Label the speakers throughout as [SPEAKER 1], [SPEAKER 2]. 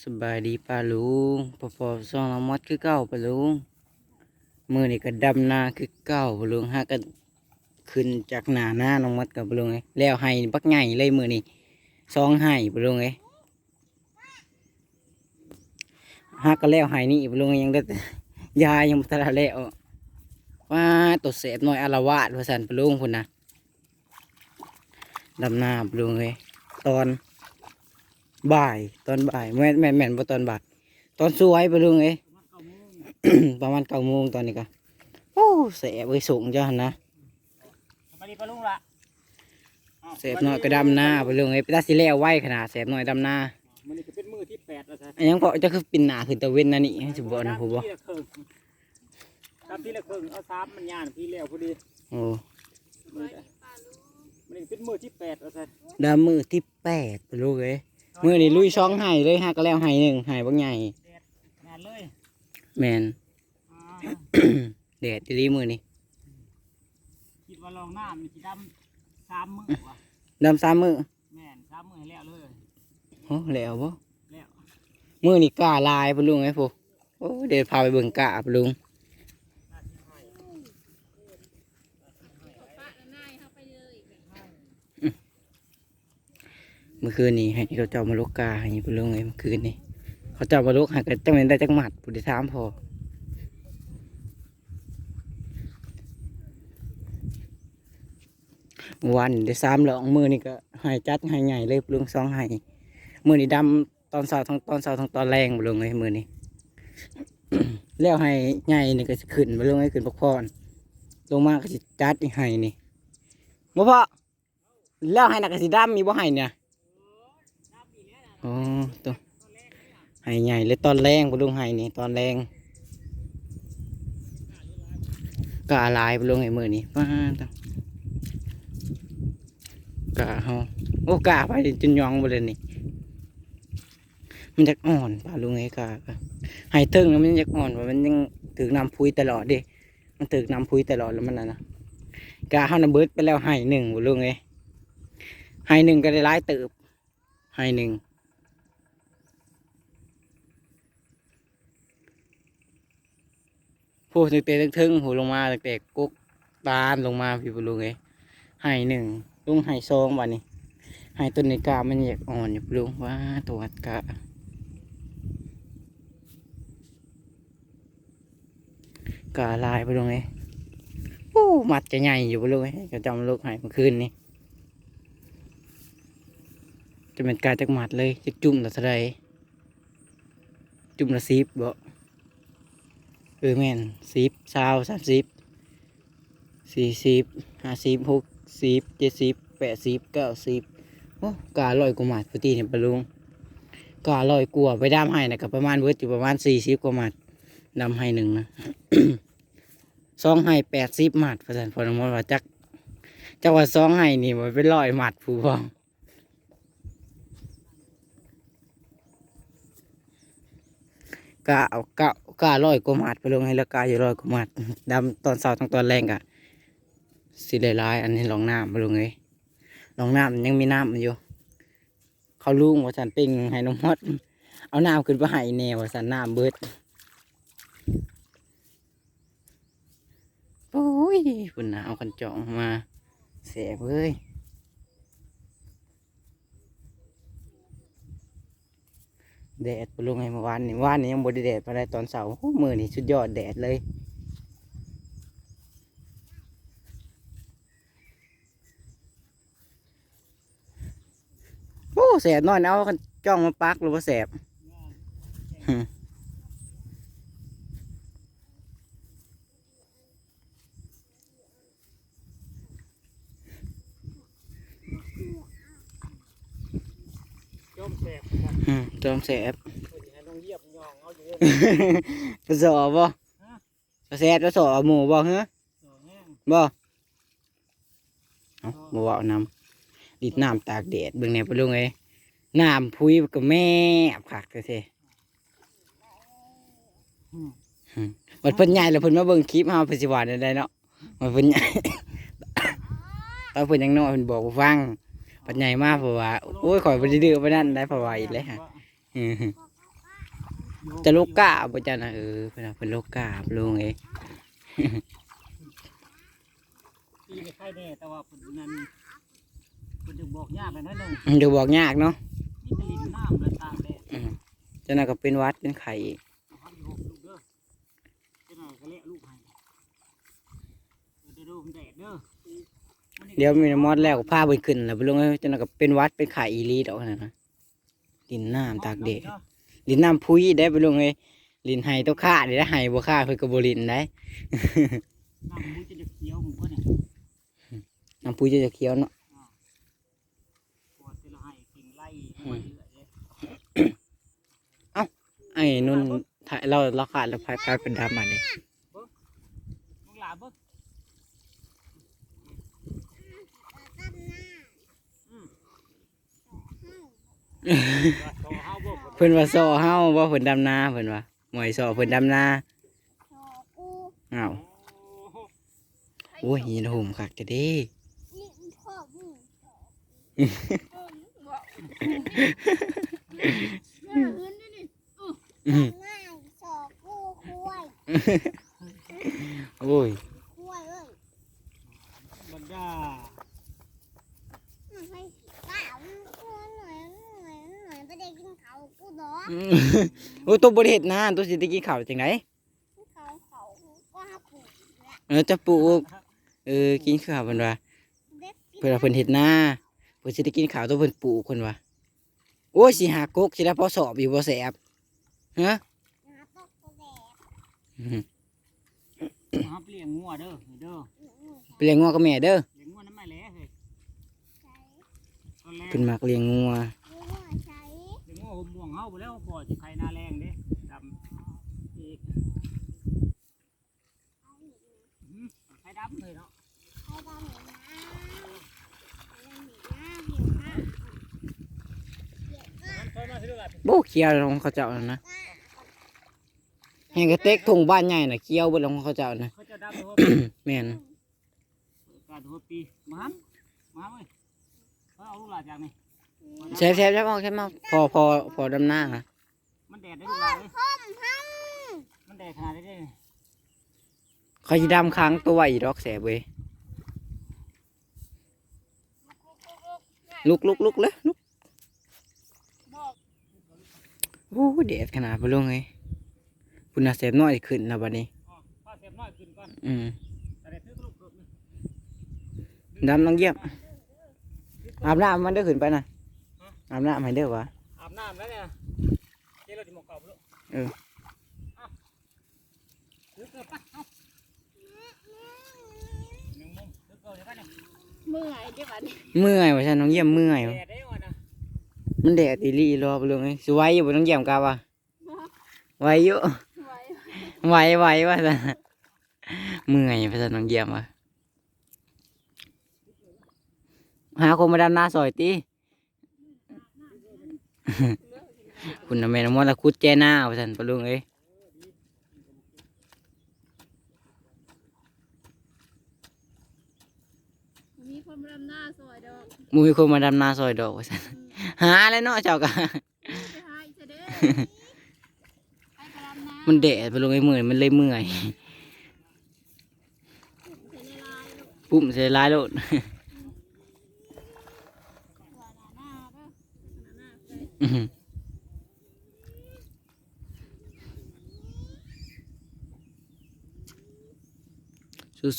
[SPEAKER 1] สบายดีป้าลุงพอพอซองละมอดคือเก้าป้าลุงมือนี่ก็ดำนาคือเก้าป้าลุงฮะก็ขึ้นจากหน้าหน้าน้องมดกับป้าลุงไงแล้วให้บักใหญ่เลยมือนี่ซองให้ป้าลุงไงฮะก็แล้วให้นี่ป้าลุงยังได้ยายังบ่ทันได้แล้วว่าตัวเสพหน่อยอารวาสว่าสันป้าลุงพุ่นนะดำนาป้าลุงไงตอน บ่ายตอนบ่ายแม่นแม่นแม่นบ่ตอนบ่ายตอนสวยไปลุงเอ้ย ประมาณเก้าโมงตอนนี้ก็โอ้แสบเอ้ยสูงจ้ะนะ
[SPEAKER 2] สวัสดีปะลุงละอ้าว
[SPEAKER 1] แสบน้อยก็ดำหน้าไปลุงเอ้ยไปตัดสิแล้วไวขนาดแสบน้อยดำหน้า
[SPEAKER 2] มันนี่ก็เป็นมือที่แปดแล้วใช่
[SPEAKER 1] อันยังพอจะคือปินหน้าขึ้นตะเว้นนั่นนี่ให้สิบ่นะผมบ่
[SPEAKER 2] พี่ละครึ่งครับพี่ละครึ่งเอาสามมันยานพี่แล้วพอดี
[SPEAKER 1] โอ้
[SPEAKER 2] มันนี่เป็นมือที่แปดแล้วใช่
[SPEAKER 1] ดำมือที่แปดไปลุงเอ้ย มือนี่ลุยช่องให้เลยฮะก็แล้วให้หนึ่งให้บักใหญ่
[SPEAKER 2] งานเลย
[SPEAKER 1] แมน
[SPEAKER 2] อ่า
[SPEAKER 1] แดดดีมือนี่
[SPEAKER 2] คิดว่าลองหน้ามีกี่ดำสามมือวะ
[SPEAKER 1] ดำสามมือ
[SPEAKER 2] แม่นสามมือให้แล้วเลย
[SPEAKER 1] โอ้แล้วบ่
[SPEAKER 2] แล้ว
[SPEAKER 1] มือนี่กล้าลายไปลุงไอ้พวกโอ้เดี๋ยวพาไปเบิ่งกล้าไปลุง เมื่อคืนนี้ให้เขาเจ้ามาลกกาให้ไปลงเลยเมื่อคืนนี้เขาเจ้ามาลกห้กันจังเป็นได้จังหมัดผู้ที่ถามพอวานนี่ได้สามหลองมือนี่ก็ให้จัดให้ใหญ่เลยลุงสองให้มือนี่ดำตอนเช้าทั้งตอนเช้าทั้งตอนแรงไปลงเลยมือนี้แล้วให้ใหญ่นี่ก็สิขึ้นไปลงให้ขึ้นพักผ่อนลงมาก็สิจัดอีกให้นี่บ่พอแล้วให้นักกสิดำมีบ่ให้เนี่ย อ๋อตัวไห้ใหญ่เลยตอนแรงปลุงไห้นี่ตอนแรงกาลายปลุงไห้มือนี่ป้าตัวกาเฮาโอ้กาไปจนยองไปเลยนี่มันจะอ่อนปลาลุงไอ้กาก็ไห้เทิงแล้วมันจะอ่อนว่ามันยังถึกน้ำพุยตลอดดิมันถึกน้ำพุยตลอดแล้วมันนะนะกาเฮานะเบิดไปแล้วไห้หนึ่งปลุงไอ้ไห้หนึ่งก็ได้ร้ายเติบไห้หนึ่ง พูดตั้งแต่ทึ่งหูลงมาตั้งแต่กุ๊กตาลลงมาพี่บุลุงเอ้ยให้หนึ่งลุงให้ซองวันนี้ให้ต้นในกามันอยากอ่อนอยู่ลุงว่าตัวกะกาลายไปลุงเอ้ยโอ้มัดจะใหญ่อยู่บุลุงเอ้ยก็จำลูกให้เมื่อคืนนี้จะเป็นกาจากหมัดเลยจะจุ่มละเท่าไรจุ่มละสิบบ่ เออแม่นสิบสาวสามสิบสี่สิบห้าสิบหกสิบเจ็ดสิบแปดสิบเก้าสิบโอ้กาลอยกว่าหมัดพอดีเนี่ยปลุงกาลอยกลัวไปดำให้นะกับประมาณเวิร์ดอยู่ประมาณสี่สิบกว่าหมัดดำให้หนึ่งนะซองให้แปดสิบหมัดประธานพอน้องมว่าจักจักว่าซองให้นี่มันเป็นร้อยหมัดผู้พองกาเอากา กาลอยกว่ามัดไปลงให้ละกาอยู่ลอยกว่ามัดดำตอนเช้าทั้งตอนแรงกะสิได้ร้ายอันนี้ลองน้ำไปลงเลยลองน้ำยังมีน้ำอยู่ เขาลุงว่าสันปิงให้น้องมดเอาน้ำขึ้นไปให้แนวว่าสันน้ำเบิดโอ้ยคุณนะเอากันจ่องมาเสียเว้ย แดดไปลงให้เมื่อวานนี่เมื่อวานนี่ยังบไดแดดไปได้ตอนเสาร์โอ้มือนี่สุดยอดแดดเลยโอ้แสบน้อยนะเอากันจ้องมาปักหรือว่าแสบ อืม
[SPEAKER 2] จมแส บครับ
[SPEAKER 1] อืมจ้องแสบ
[SPEAKER 2] เพื่อจะให้น้องเยียบยองเอาอยู่เลย
[SPEAKER 1] ผสอบ่ผสแสบผสอหมูบ่เฮ้อ
[SPEAKER 2] สองแห้ง
[SPEAKER 1] บ่เอาบ่เว้านำดิดน้ำตากแดดเบิ่งแหน่ปะลุงเอ้ยน้ำพุยก็แม่คักเท่
[SPEAKER 2] อืม
[SPEAKER 1] ๆมันเพิ่นใหญ่แล้วเพิ่นมาเบิ่งคลิปเฮาเพิ่นสิว่าได้เนาะมันเพิ่นใหญ่ ตอนเพิ่นยังน้อยเพิ่นบอกบ่ฟัง เพิ่นใหญ่มากเพราะว่าโอ้ยข่อยบ่ได้ดื้อปานนั้นได้เพราะว่าอีกแล้วฮะ
[SPEAKER 2] ว่า
[SPEAKER 1] อืมจะโลกกาบ่จ้ะนะเออเพิ่นว่าเพิ่นโลกกาบ่ลุงเอ้ย
[SPEAKER 2] ตีในไข่แน่แต่ว่าเพิ่นนั่นเพิ่นจะบอกยากไปหน้อยหนึง
[SPEAKER 1] เดี๋ยวบอกยากเนาะ
[SPEAKER 2] นี่จะลิ้นน้ำเลยตากแดด
[SPEAKER 1] อืมเจ้าน่ะก็เป็นหวัดเป็นไข้อีก
[SPEAKER 2] เอาครับอยู่หกลูกเด้อเจะหน่อยก็เละลูกให้เดี๋ยวดูมันแดดเด้อ
[SPEAKER 1] เดี๋ยวมีน้ำมอดแล้วก็พาเพิ่นขึ้น แล้วบ่ลุงเอ้ยเจ้าน่ะก็เป็นหวัดเป็นไข้อีหลีดอกนั่นน่ะดินน้ำตากแดดลินน้ำพุยได้ไปลงเลยลินไห้ต้องฆ่าได้ได้ไห้บ่ฆ่าเพื่อกระบลินได้
[SPEAKER 2] น้ำมูจะเดือดเขียวหมูก็เนี่ย
[SPEAKER 1] น้ำพุยจะจะเคี้ยวเนาะ
[SPEAKER 2] ปวดจะละให้กิ่งไล่มาเรื่อยเลย
[SPEAKER 1] ไอ้นุ่นถ่ายเราเราขาดแล้วพายพายเป็นดำมาเลย
[SPEAKER 2] ลูกหลานเบิ้งอืมโต เฮาเบิ้ง
[SPEAKER 1] เพิ่นว่าซอเฮาว่าเพิ่นดำนาเพิ่นว่าหมวยซอเพิ่นดำนาอ้าวโอ้ยหินหุ่มคักจะเด้อื้อโอ้ย
[SPEAKER 2] บรรดา
[SPEAKER 1] อื้อ โอ้ยตัวบริเฮ็ดนาตัวสิได้กินข้าวจังไดเออจะปลูกเออกินข้าวเพิ่นว่าเพิ่นว่าเพิ่นเฮ็ดนาเพิ่นสิได้กินข้าวตัวเพิ่นปลูกเพิ่นว่าโอ้ยสิหากกสิได้พอสอบอยู่บ่แสบฮะอื้อ
[SPEAKER 2] มาเปลี่ยนงัวเด้อนี่เด้อ
[SPEAKER 1] ไปเลี้ยงงัวกับแม่เด้อ
[SPEAKER 2] เลี้ยงงัวน้ำไม่แหล้เฮ้ยตอนแรก
[SPEAKER 1] เพิ่นมักเลี้ยงงัว
[SPEAKER 2] เลี้ยงงัว หมม่วงเฮาไปแล้วปล่อยสิไข่หน้าแรงเด้ดำอีกอืมไข่ดำเลยเนาะเพิ่นมาสิลูกหลาน
[SPEAKER 1] โบเคียวของเขาเจ้านั่นนะแห่งกระเต็กทงบ้านใหญ่น่ะเคียวเบิดของเขาเจ้านะ
[SPEAKER 2] เขาจะดำหัว
[SPEAKER 1] แม่น
[SPEAKER 2] การหัวปีมาฮัมมาเว้ยเขาเอาลูกหลานจากนี่
[SPEAKER 1] แซ่บแซ่บแซ่บเอาแซ่บเอาพอพอพอดำหน้านะ
[SPEAKER 2] มันแดดได้ลูกหลานเลยมันแดดขนาดนี้ได้
[SPEAKER 1] เขาสิดำค้างตัวอีดอกแสบเว้ยลุกลุกลุกเลยลุกโอ้แดดขนาดบ่ลงเลยพุ่นน่ะแสบน้อยขึ้นแล้วบัดนี้
[SPEAKER 2] อื
[SPEAKER 1] ม
[SPEAKER 2] ดดซื้อลูกเกิดนี่
[SPEAKER 1] ดำน้องเยี่ยมอาบน้ำมันเด้ขึ้นไปนะ อาบน้ำให้เด้อวะ
[SPEAKER 2] อาบน้ำแล้วเนี่ยเจ๊เราจะหมกเก่าไปลูก
[SPEAKER 1] เออ
[SPEAKER 2] เอาซื้อเกิดปะเอาหนึ่งมุมซื้อเกิดเดี๋ยวกันเนี่ย
[SPEAKER 3] เมื่อยเดี๋ยวบัดนี้
[SPEAKER 1] เมื่อยว่าฉันน้องเยี่ยมเมื่อย
[SPEAKER 2] แด
[SPEAKER 1] วะ
[SPEAKER 2] ดได้ก่อนนะ
[SPEAKER 1] มันแดดอีหลีรอไปลงเลยสวยอยู่บนน้องเยี่ยมกาวะไหวอยู่
[SPEAKER 3] ไว้
[SPEAKER 1] ไหวไหวว่าซั่นเมื่อยว่าซั่นน้องเยี่ยมวะหาคนมาดำนาซอยติ คุณน่ะแม่นำมันละคุดแจหน้าว่าซั่นปะลุงเอ้ย
[SPEAKER 3] มีคนมาดำหน้าซอยดอก
[SPEAKER 1] มูมีคนมาดำนาซอยดอกว่าซั่น
[SPEAKER 3] อืม
[SPEAKER 1] หาแล้วเนาะเจ้าก็
[SPEAKER 3] ไปหาอีกเถอะเด้อไปกระดำน้ำ
[SPEAKER 1] มันแดดปะลุงเอ้ยเมื่อยมันเลยเมื่อย
[SPEAKER 3] เสร็จในลายลูก
[SPEAKER 1] ปุ้มใส่ลายโลด
[SPEAKER 3] หัวหน้าหน้าเด้อหัวหน้าไป
[SPEAKER 1] อื้อหือ ส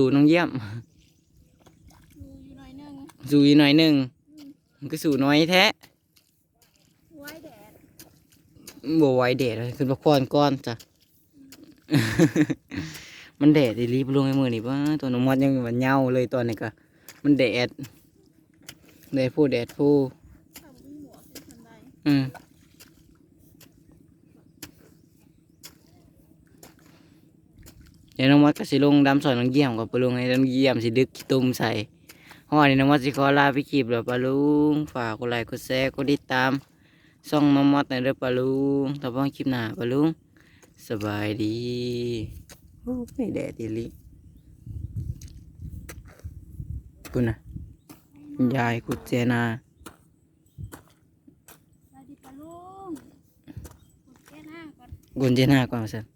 [SPEAKER 1] ู้ๆน้องเยี่ยม
[SPEAKER 3] ดูอยู่หน่อยหนึง
[SPEAKER 1] สู้อีกหน่อยหนึงมันก็สู้น้อยแท้
[SPEAKER 3] ไว้แดด
[SPEAKER 1] บ่ไหวแดดเลยขึ้นมาพรก้อนจ้ะมันแดดอีหลีบลงในมือนี่ป่ะตัวน้องมอดยังมันเหงาเลยตอนนี้ก็มันแดดแดดผู้แดดผู้ อืมเดี๋ยวน้องมอดก็สิลงดำสอนน้องเยี่ยมกับปะลุงให้น้องเยี่ยมสิดึกขี้ตุ่มใส่ฮอดนี่น้องมอดสิขอลาไปคลิปแล้วปะลุงฝากกดไลค์กดแชร์กดติดตามส่องน้องมอดในอยเด้อปะลุงถ้าพ่อคลิปหน้าปะลุงสบายดีโอ้ไม่แดดอีลีคุณนะยายกุดเจนา
[SPEAKER 3] สวัสดีปะลุง
[SPEAKER 1] ก่อน
[SPEAKER 4] กุ